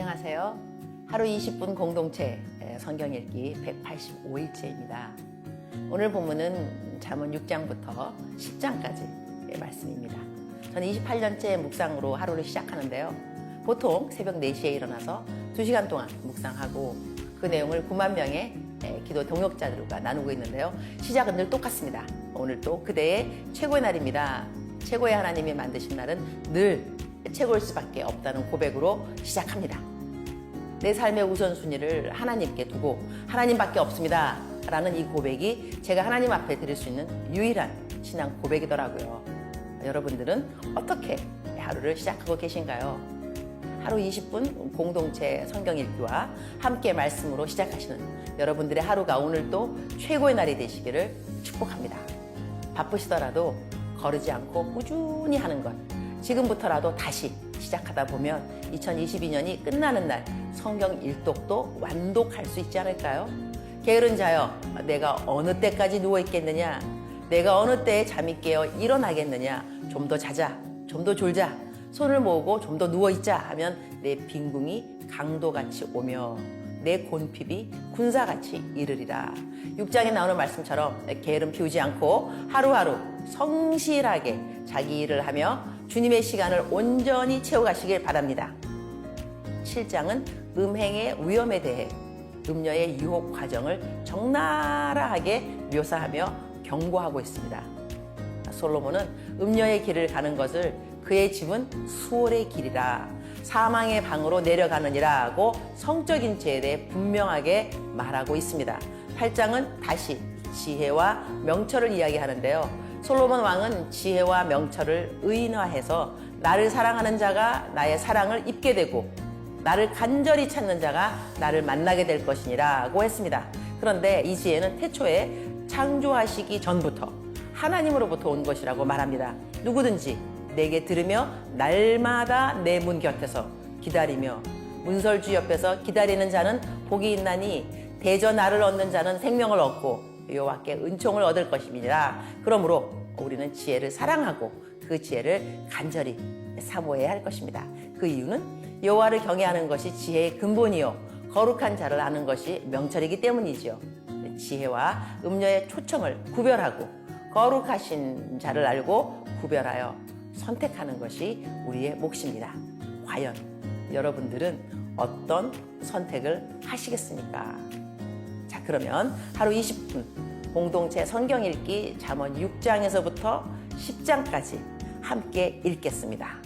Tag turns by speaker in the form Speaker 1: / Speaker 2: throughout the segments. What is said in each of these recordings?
Speaker 1: 안녕하세요. 하루 20분 공동체 성경 읽기 185일째입니다. 오늘 본문은 잠언 6장부터 10장까지 말씀입니다. 저는 28년째 묵상으로 하루를 시작하는데요. 보통 새벽 4시에 일어나서 2시간 동안 묵상하고 그 내용을 9만 명의 기도 동역자들과 나누고 있는데요. 시작은 늘 똑같습니다. 오늘 또 그대의 최고의 날입니다. 최고의 하나님이 만드신 날은 늘 최고일 수밖에 없다는 고백으로 시작합니다. 내 삶의 우선순위를 하나님께 두고 하나님밖에 없습니다. 라는 이 고백이 제가 하나님 앞에 드릴 수 있는 유일한 신앙 고백이더라고요. 여러분들은 어떻게 하루를 시작하고 계신가요? 하루 20분 공동체 성경 읽기와 함께 말씀으로 시작하시는 여러분들의 하루가 오늘 또 최고의 날이 되시기를 축복합니다. 바쁘시더라도 거르지 않고 꾸준히 하는 것. 지금부터라도 다시 시작하다 보면 2022년이 끝나는 날 성경 일독도 완독할 수 있지 않을까요? 게으른 자여, 내가 어느 때까지 누워 있겠느냐? 내가 어느 때에 잠이 깨어 일어나겠느냐? 좀 더 자자, 좀 더 졸자, 손을 모으고 좀 더 누워 있자 하면 내 빈궁이 강도같이 오며 내 곤핍이 군사같이 이르리라. 6장에 나오는 말씀처럼 게으름 피우지 않고 하루하루 성실하게 자기 일을 하며 주님의 시간을 온전히 채워가시길 바랍니다. 7장은 음행의 위험에 대해 음녀의 유혹 과정을 적나라하게 묘사하며 경고하고 있습니다. 솔로몬은 음녀의 길을 가는 것을 그의 집은 수월의 길이라 사망의 방으로 내려가느니라고 성적인 죄에 대해 분명하게 말하고 있습니다. 8장은 다시 지혜와 명철을 이야기하는데요. 솔로몬 왕은 지혜와 명철을 의인화해서 나를 사랑하는 자가 나의 사랑을 입게 되고 나를 간절히 찾는 자가 나를 만나게 될 것이니라고 했습니다. 그런데 이 지혜는 태초에 창조하시기 전부터 하나님으로부터 온 것이라고 말합니다. 누구든지 내게 들으며 날마다 내 문 곁에서 기다리며 문설주 옆에서 기다리는 자는 복이 있나니 대저 나를 얻는 자는 생명을 얻고 여호와께 은총을 얻을 것입니다. 그러므로 우리는 지혜를 사랑하고 그 지혜를 간절히 사모해야 할 것입니다. 그 이유는 여호와를 경외하는 것이 지혜의 근본이요 거룩한 자를 아는 것이 명철이기 때문이지요. 지혜와 음녀의 초청을 구별하고 거룩하신 자를 알고 구별하여 선택하는 것이 우리의 몫입니다. 과연 여러분들은 어떤 선택을 하시겠습니까? 자, 그러면 하루 20분 공동체 성경 읽기 잠언 6장에서부터 10장까지 함께 읽겠습니다.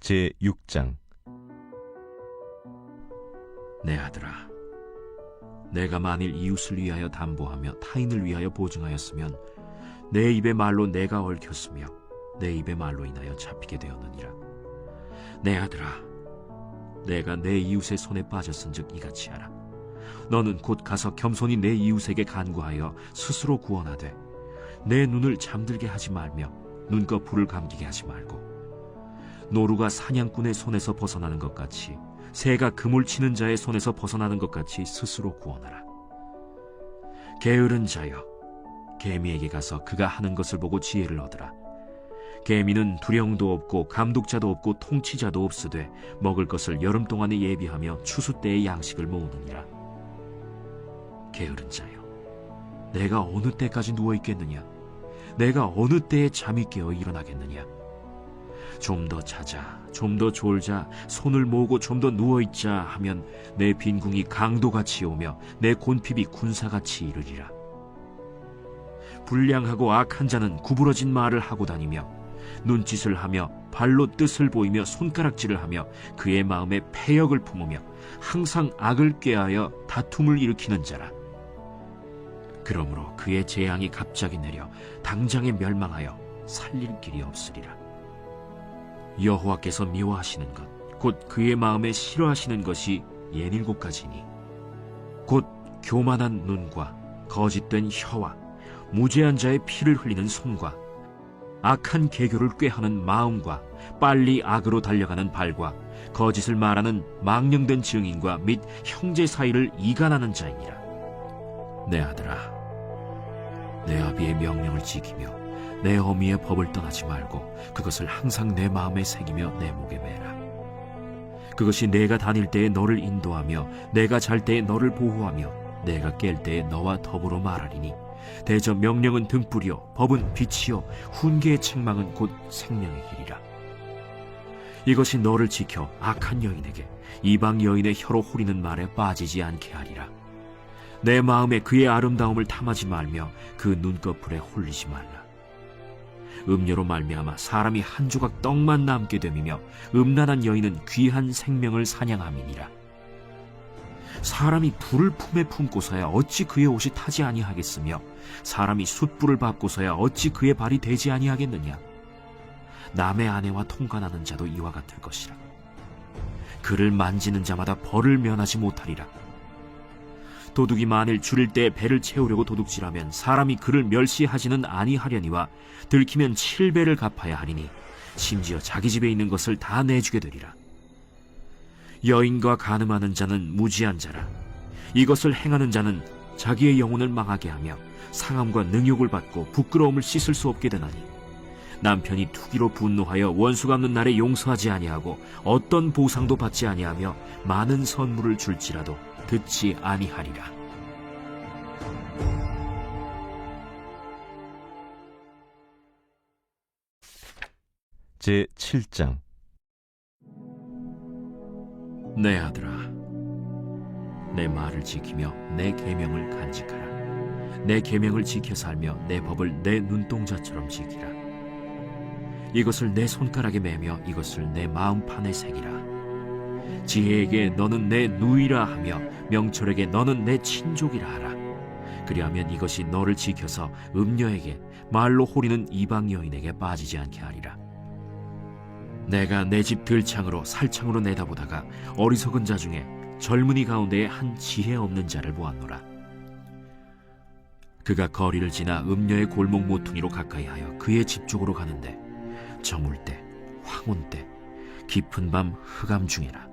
Speaker 2: 제 6장
Speaker 3: 내 아들아, 내가 만일 이웃을 위하여 담보하며 타인을 위하여 보증하였으면 내 입의 말로 내가 얽혔으며 내 입의 말로 인하여 잡히게 되었느니라. 내 아들아, 내가 내 이웃의 손에 빠졌은즉 이같이 하라. 너는 곧 가서 겸손히 내 이웃에게 간구하여 스스로 구원하되 내 눈을 잠들게 하지 말며 눈꺼 불을 감기게 하지 말고 노루가 사냥꾼의 손에서 벗어나는 것 같이 새가 그물 치는 자의 손에서 벗어나는 것 같이 스스로 구원하라. 게으른 자여, 개미에게 가서 그가 하는 것을 보고 지혜를 얻으라. 개미는 두령도 없고 감독자도 없고 통치자도 없으되 먹을 것을 여름 동안에 예비하며 추수 때의 양식을 모으느니라. 게으른 자여, 내가 어느 때까지 누워 있겠느냐? 내가 어느 때에 잠이 깨어 일어나겠느냐? 좀 더 자자, 좀 더 졸자, 손을 모으고 좀 더 누워 있자 하면 내 빈궁이 강도같이 오며 내 곤핍이 군사같이 이르리라. 불량하고 악한 자는 구부러진 말을 하고 다니며 눈짓을 하며 발로 뜻을 보이며 손가락질을 하며 그의 마음에 패역을 품으며 항상 악을 꾀하여 다툼을 일으키는 자라. 그러므로 그의 재앙이 갑자기 내려 당장에 멸망하여 살릴 길이 없으리라. 여호와께서 미워하시는 것 곧 그의 마음에 싫어하시는 것이 예닐곱 가지니 곧 교만한 눈과 거짓된 혀와 무죄한 자의 피를 흘리는 손과 악한 계교를 꾀하는 마음과 빨리 악으로 달려가는 발과 거짓을 말하는 망령된 증인과 및 형제 사이를 이간하는 자이니라. 내 아들아 내 아비의 명령을 지키며 내 어미의 법을 떠나지 말고 그것을 항상 내 마음에 새기며 내 목에 매라. 그것이 내가 다닐 때에 너를 인도하며 내가 잘 때에 너를 보호하며 내가 깰 때에 너와 더불어 말하리니 대저 명령은 등불이요 법은 빛이요 훈계의 책망은 곧 생명의 길이라. 이것이 너를 지켜 악한 여인에게 이방 여인의 혀로 후리는 말에 빠지지 않게 하리라. 내 마음에 그의 아름다움을 탐하지 말며 그 눈꺼풀에 홀리지 말라. 음료로 말미암아 사람이 한 조각 떡만 남게 됨이며 음란한 여인은 귀한 생명을 사냥함이니라. 사람이 불을 품에 품고서야 어찌 그의 옷이 타지 아니하겠으며 사람이 숯불을 밟고서야 어찌 그의 발이 되지 아니하겠느냐. 남의 아내와 통관하는 자도 이와 같을 것이라. 그를 만지는 자마다 벌을 면하지 못하리라. 도둑이 만일 줄일 때 배를 채우려고 도둑질하면 사람이 그를 멸시하지는 아니하려니와 들키면 칠배를 갚아야 하리니 심지어 자기 집에 있는 것을 다 내주게 되리라. 여인과 간음하는 자는 무지한 자라. 이것을 행하는 자는 자기의 영혼을 망하게 하며 상함과 능욕을 받고 부끄러움을 씻을 수 없게 되나니 남편이 투기로 분노하여 원수 갚는 날에 용서하지 아니하고 어떤 보상도 받지 아니하며 많은 선물을 줄지라도 듣지 아니하리라.
Speaker 2: 제 7장
Speaker 3: 내 아들아, 내 말을 지키며 내 계명을 간직하라. 내 계명을 지켜 살며 내 법을 내 눈동자처럼 지키라. 이것을 내 손가락에 매며 이것을 내 마음판에 새기라. 지혜에게 너는 내 누이라 하며 명철에게 너는 내 친족이라 하라. 그리하면 이것이 너를 지켜서 음녀에게 말로 호리는 이방 여인에게 빠지지 않게 하리라. 내가 내 집 들창으로 살창으로 내다보다가 어리석은 자 중에 젊은이 가운데에 한 지혜 없는 자를 보았노라. 그가 거리를 지나 음녀의 골목 모퉁이로 가까이하여 그의 집 쪽으로 가는데 저물 때, 황혼 때, 깊은 밤 흑암 중에라.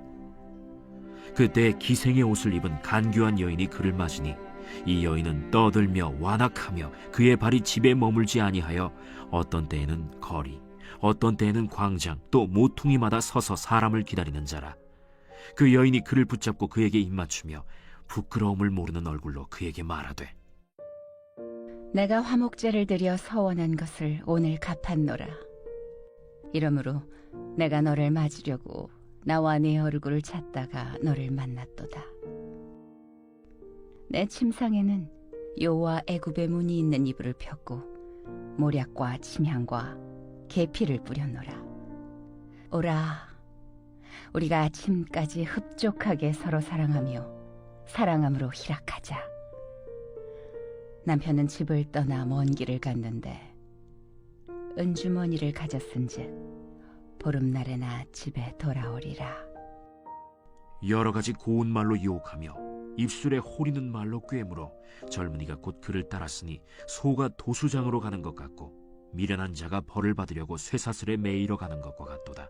Speaker 3: 그때 기생의 옷을 입은 간교한 여인이 그를 맞으니 이 여인은 떠들며 완악하며 그의 발이 집에 머물지 아니하여 어떤 때에는 거리, 어떤 때에는 광장, 또 모퉁이마다 서서 사람을 기다리는 자라. 그 여인이 그를 붙잡고 그에게 입맞추며 부끄러움을 모르는 얼굴로 그에게 말하되
Speaker 4: 내가 화목제를 드려 서원한 것을 오늘 갚았노라. 이러므로 내가 너를 맞으려고 나와 네 얼굴을 찾다가 너를 만났도다. 내 침상에는 요와 애굽의 문이 있는 이불을 폈고 모략과 침향과 계피를 뿌렸노라. 오라, 우리가 아침까지 흡족하게 서로 사랑하며 사랑함으로 희락하자. 남편은 집을 떠나 먼 길을 갔는데 은주머니를 가졌은즉 보름날에나 집에 돌아오리라.
Speaker 3: 여러 가지 고운 말로 유혹하며 입술에 호리는 말로 꿰물어 젊은이가 곧 그를 따랐으니 소가 도수장으로 가는 것 같고 미련한 자가 벌을 받으려고 쇠사슬에 매이러 가는 것과 같도다.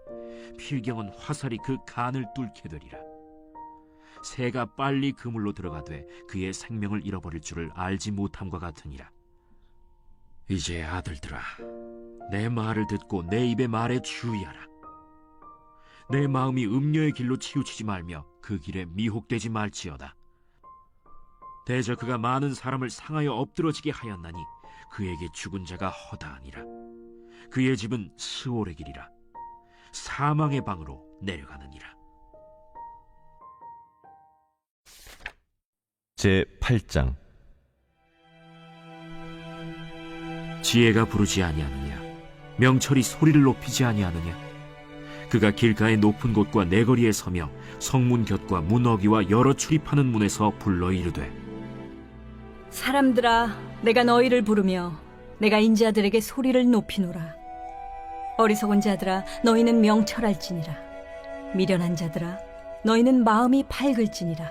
Speaker 3: 필경은 화살이 그 간을 뚫게 되리라. 새가 빨리 그물로 들어가되 그의 생명을 잃어버릴 줄을 알지 못함과 같으니라. 이제 아들들아, 내 말을 듣고 내 입의 말에 주의하라. 내 마음이 음녀의 길로 치우치지 말며 그 길에 미혹되지 말지어다. 대저 그가 많은 사람을 상하여 엎드러지게 하였나니 그에게 죽은 자가 허다하니라. 그의 집은 스올의 길이라. 사망의 방으로 내려가느니라.
Speaker 2: 제 8장
Speaker 3: 지혜가 부르지 아니하느냐 명철이 소리를 높이지 아니하느냐 그가 길가의 높은 곳과 내거리에 서며 성문 곁과 문어기와 여러 출입하는 문에서 불러 이르되
Speaker 5: 사람들아, 내가 너희를 부르며 내가 인자들에게 소리를 높이노라. 어리석은 자들아, 너희는 명철할지니라. 미련한 자들아, 너희는 마음이 밝을지니라.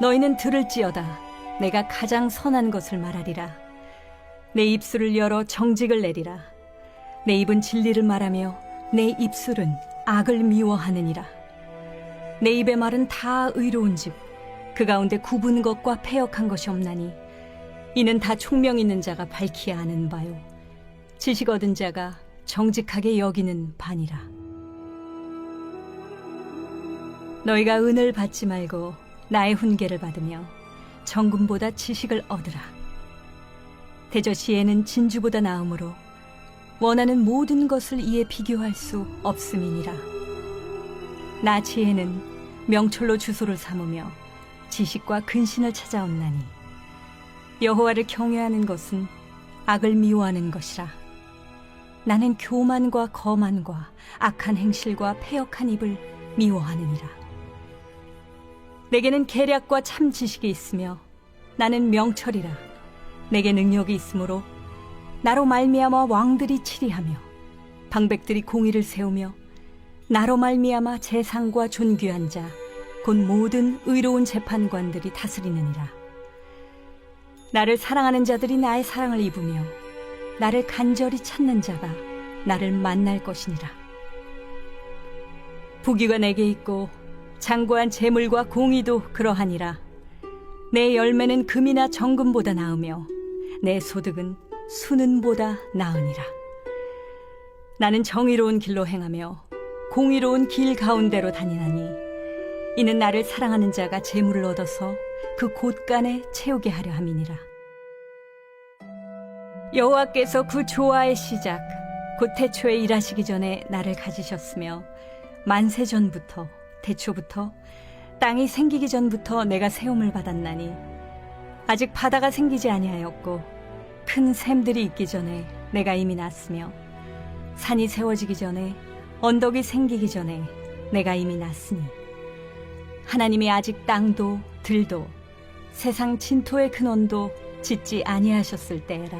Speaker 5: 너희는 들을지어다. 내가 가장 선한 것을 말하리라. 내 입술을 열어 정직을 내리라. 내 입은 진리를 말하며 내 입술은 악을 미워하느니라. 내 입의 말은 다 의로운즉 그 가운데 굽은 것과 패역한 것이 없나니 이는 다 총명 있는 자가 밝히 아는 바요 지식 얻은 자가 정직하게 여기는 바니라 너희가 은을 받지 말고 나의 훈계를 받으며 정금보다 지식을 얻으라. 대저 지혜는 진주보다 나음으로 원하는 모든 것을 이에 비교할 수 없음이니라. 나 지혜는 명철로 주소를 삼으며 지식과 근신을 찾아온나니 여호와를 경외하는 것은 악을 미워하는 것이라. 나는 교만과 거만과 악한 행실과 패역한 입을 미워하느니라. 내게는 계략과 참 지식이 있으며 나는 명철이라. 내게 능력이 있으므로 나로 말미암아 왕들이 치리하며 방백들이 공의를 세우며 나로 말미암아 재상과 존귀한 자 곧 모든 의로운 재판관들이 다스리느니라. 나를 사랑하는 자들이 나의 사랑을 입으며 나를 간절히 찾는 자가 나를 만날 것이니라. 부귀가 내게 있고 장고한 재물과 공의도 그러하니라. 내 열매는 금이나 정금보다 나으며 내 소득은 수는보다 나으니라. 나는 정의로운 길로 행하며 공의로운 길 가운데로 다니나니 이는 나를 사랑하는 자가 재물을 얻어서 그 곳간에 채우게 하려 함이니라. 여호와께서 그 조화의 시작 곧 태초에 일하시기 전에 나를 가지셨으며 만세 전부터 태초부터 땅이 생기기 전부터 내가 세움을 받았나니 아직 바다가 생기지 아니하였고 큰 샘들이 있기 전에 내가 이미 났으며 산이 세워지기 전에 언덕이 생기기 전에 내가 이미 났으니 하나님이 아직 땅도 들도 세상 진토의 근원도 짓지 아니하셨을 때라.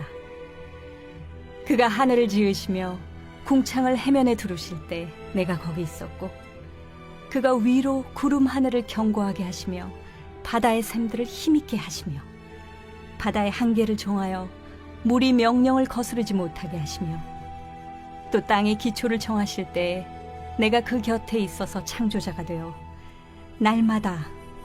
Speaker 5: 그가 하늘을 지으시며 궁창을 해면에 두르실 때 내가 거기 있었고 그가 위로 구름 하늘을 견고하게 하시며 바다의 샘들을 힘있게 하시며 바다의 한계를 정하여 물이 명령을 거스르지 못하게 하시며 또 땅의 기초를 정하실 때에 내가 그 곁에 있어서 창조자가 되어 날마다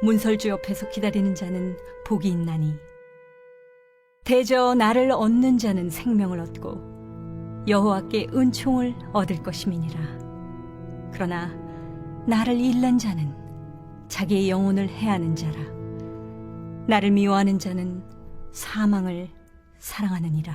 Speaker 5: 문설주 옆에서 기다리는 자는 복이 있나니. 대저 나를 얻는 자는 생명을 얻고 여호와께 은총을 얻을 것임이니라. 그러나 나를 잃는 자는 자기의 영혼을 해하는 자라. 나를 미워하는 자는 사망을 사랑하느니라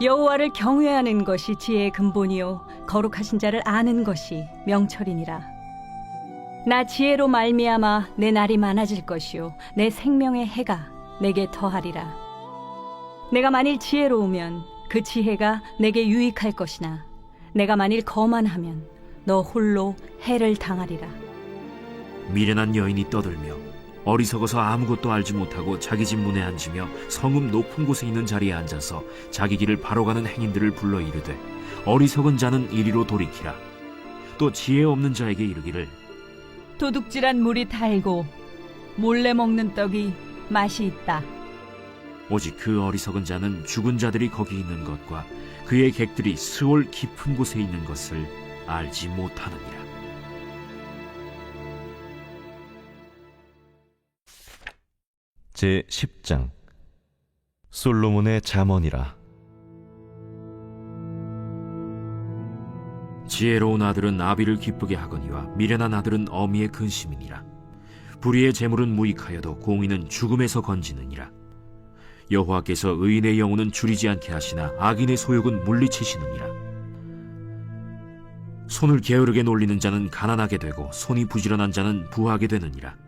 Speaker 5: 여호와를 경외하는 것이 지혜의 근본이요 거룩하신 자를 아는 것이 명철이니라. 나 지혜로 말미암아 내 날이 많아질 것이요 내 생명의 해가 내게 더하리라. 내가 만일 지혜로우면 그 지혜가 내게 유익할 것이나 내가 만일 거만하면 너 홀로 해를 당하리라.
Speaker 3: 미련한 여인이 떠들며 어리석어서 아무것도 알지 못하고 자기 집 문에 앉으며 성읍 높은 곳에 있는 자리에 앉아서 자기 길을 바로 가는 행인들을 불러 이르되 어리석은 자는 이리로 돌이키라 또 지혜 없는 자에게 이르기를
Speaker 5: 도둑질한 물이 달고 몰래 먹는 떡이 맛이 있다.
Speaker 3: 오직 그 어리석은 자는 죽은 자들이 거기 있는 것과 그의 객들이 스올 깊은 곳에 있는 것을 알지 못하느니라.
Speaker 2: 제 10장 솔로몬의 잠언이라
Speaker 3: 지혜로운 아들은 아비를 기쁘게 하거니와 미련한 아들은 어미의 근심이니라. 불의의 재물은 무익하여도 공의는 죽음에서 건지느니라. 여호와께서 의인의 영혼은 줄이지 않게 하시나 악인의 소욕은 물리치시느니라. 손을 게으르게 놀리는 자는 가난하게 되고 손이 부지런한 자는 부하게 되느니라.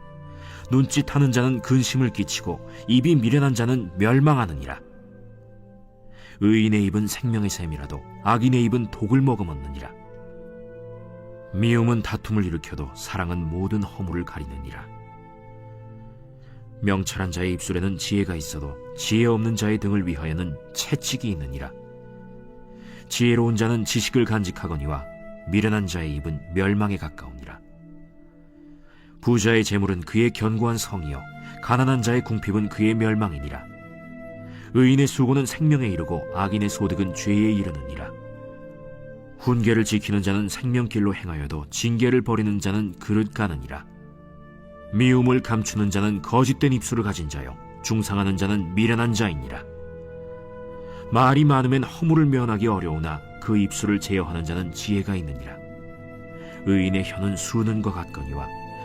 Speaker 3: 눈짓하는 자는 근심을 끼치고 입이 미련한 자는 멸망하느니라. 의인의 입은 생명의 샘이라도 악인의 입은 독을 머금었느니라. 미움은 다툼을 일으켜도 사랑은 모든 허물을 가리느니라. 명철한 자의 입술에는 지혜가 있어도 지혜 없는 자의 등을 위하여는 채찍이 있느니라. 지혜로운 자는 지식을 간직하거니와 미련한 자의 입은 멸망에 가까우니라. 부자의 재물은 그의 견고한 성이요 가난한 자의 궁핍은 그의 멸망이니라. 의인의 수고는 생명에 이르고 악인의 소득은 죄에 이르느니라. 훈계를 지키는 자는 생명길로 행하여도 징계를 버리는 자는 그릇 가느니라. 미움을 감추는 자는 거짓된 입술을 가진 자요 중상하는 자는 미련한 자이니라. 말이 많으면 허물을 면하기 어려우나 그 입술을 제어하는 자는 지혜가 있느니라. 의인의 혀는 수는과 같거니와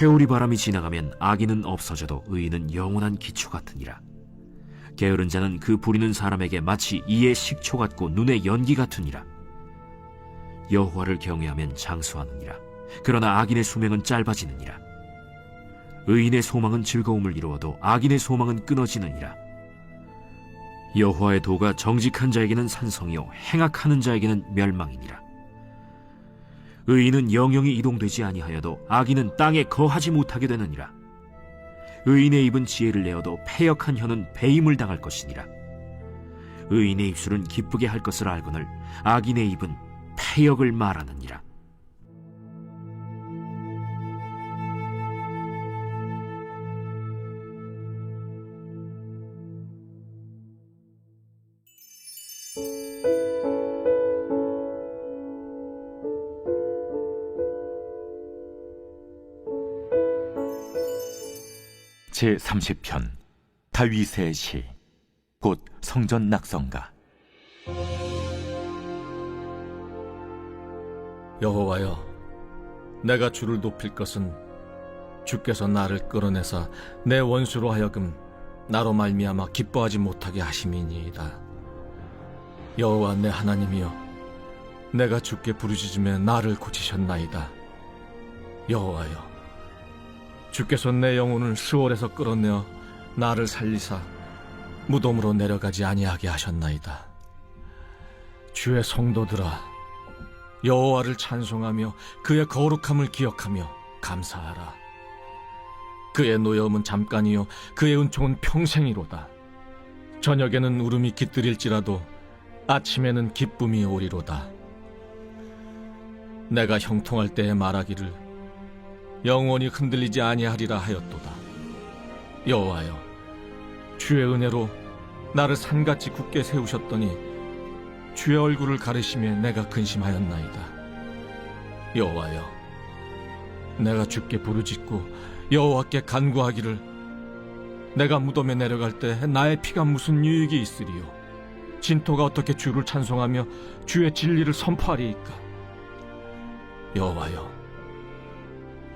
Speaker 3: 회오리 바람이 지나가면 악인은 없어져도 의인은 영원한 기초 같으니라. 게으른 자는 그 부리는 사람에게 마치 이의 식초 같고 눈의 연기 같으니라. 여호와를 경외하면 장수하느니라. 그러나 악인의 수명은 짧아지느니라. 의인의 소망은 즐거움을 이루어도 악인의 소망은 끊어지느니라. 여호와의 도가 정직한 자에게는 산성이요 행악하는 자에게는 멸망이니라. 의인은 영영이 이동되지 아니하여도 악인은 땅에 거하지 못하게 되느니라. 의인의 입은 지혜를 내어도 패역한 혀는 배임을 당할 것이니라. 의인의 입술은 기쁘게 할 것을 알거늘 악인의 입은 패역을 말하느니라.
Speaker 6: 제 30편 다윗의 시 곧 성전 낙성가
Speaker 7: 여호와여, 내가 주를 높일 것은 주께서 나를 끌어내사 내 원수로 하여금 나로 말미암아 기뻐하지 못하게 하심이니이다. 여호와 내 하나님이여, 내가 주께 부르짖음에 나를 고치셨나이다. 여호와여, 주께서 내 영혼을 수월에서 끌어내어 나를 살리사 무덤으로 내려가지 아니하게 하셨나이다. 주의 성도들아, 여호와를 찬송하며 그의 거룩함을 기억하며 감사하라. 그의 노여움은 잠깐이요 그의 은총은 평생이로다. 저녁에는 울음이 깃들일지라도 아침에는 기쁨이 오리로다. 내가 형통할 때에 말하기를 영원히 흔들리지 아니하리라 하였도다. 여호와여, 주의 은혜로 나를 산같이 굳게 세우셨더니 주의 얼굴을 가르심에 내가 근심하였나이다. 여호와여, 내가 주께 부르짖고 여호와께 간구하기를 내가 무덤에 내려갈 때 나의 피가 무슨 유익이 있으리요? 진토가 어떻게 주를 찬송하며 주의 진리를 선포하리이까? 여호와여,